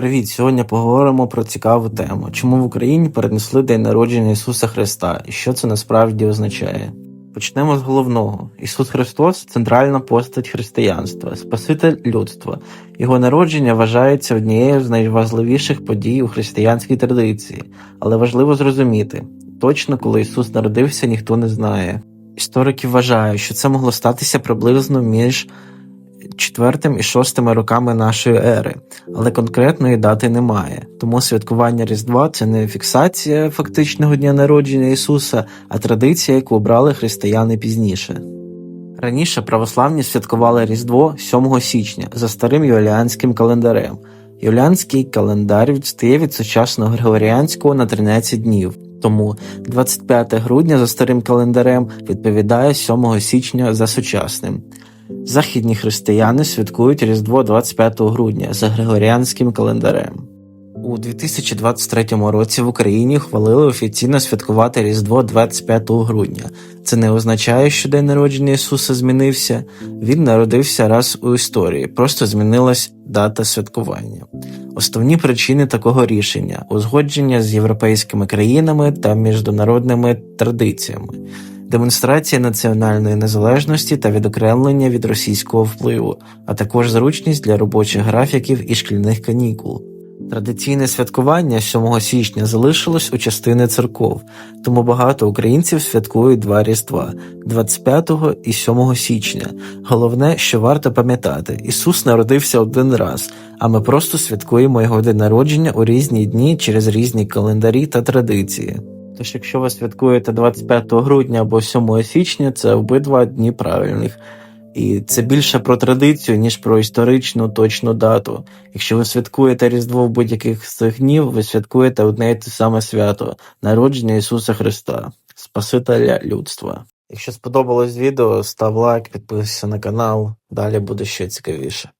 Привіт! Сьогодні поговоримо про цікаву тему. Чому в Україні перенесли День народження Ісуса Христа і що це насправді означає? Почнемо з головного. Ісус Христос центральна постать християнства, Спаситель людства. Його народження вважається однією з найважливіших подій у християнській традиції, але важливо зрозуміти, точно коли Ісус народився, ніхто не знає. Історики вважають, що це могло статися приблизно між четвертим і шостими роками нашої ери, але конкретної дати немає. Тому святкування Різдва це не фіксація фактичного дня народження Ісуса, а традиція, яку обрали християни пізніше. Раніше православні святкували Різдво 7 січня за старим юліанським календарем. Юліанський календар відстає від сучасного григоріанського на 13 днів. Тому 25 грудня за старим календарем відповідає 7 січня за сучасним. Західні християни святкують Різдво 25 грудня за григоріанським календарем. У 2023 році в Україні ухвалили офіційно святкувати Різдво 25 грудня. Це не означає, що день народження Ісуса змінився. Він народився раз у історії, просто змінилась дата святкування. Основні причини такого рішення узгодження з європейськими країнами та міжнародними традиціями демонстрація національної незалежності та відокремлення від російського впливу, а також зручність для робочих графіків і шкільних канікул. Традиційне святкування 7 січня залишилось у частини церков, тому багато українців святкують два різдва 25 і 7 січня. Головне, що варто пам'ятати, Ісус народився один раз, а ми просто святкуємо його день народження у різні дні через різні календарі та традиції. Тож, якщо ви святкуєте 25 грудня або 7 січня, це обидва дні правильних. І це більше про традицію, ніж про історичну точну дату. Якщо ви святкуєте Різдво в будь-яких з цих днів, ви святкуєте одне і те саме свято народження Ісуса Христа, Спасителя людства. Якщо сподобалось відео, став лайк, підписуйся на канал, далі буде ще цікавіше.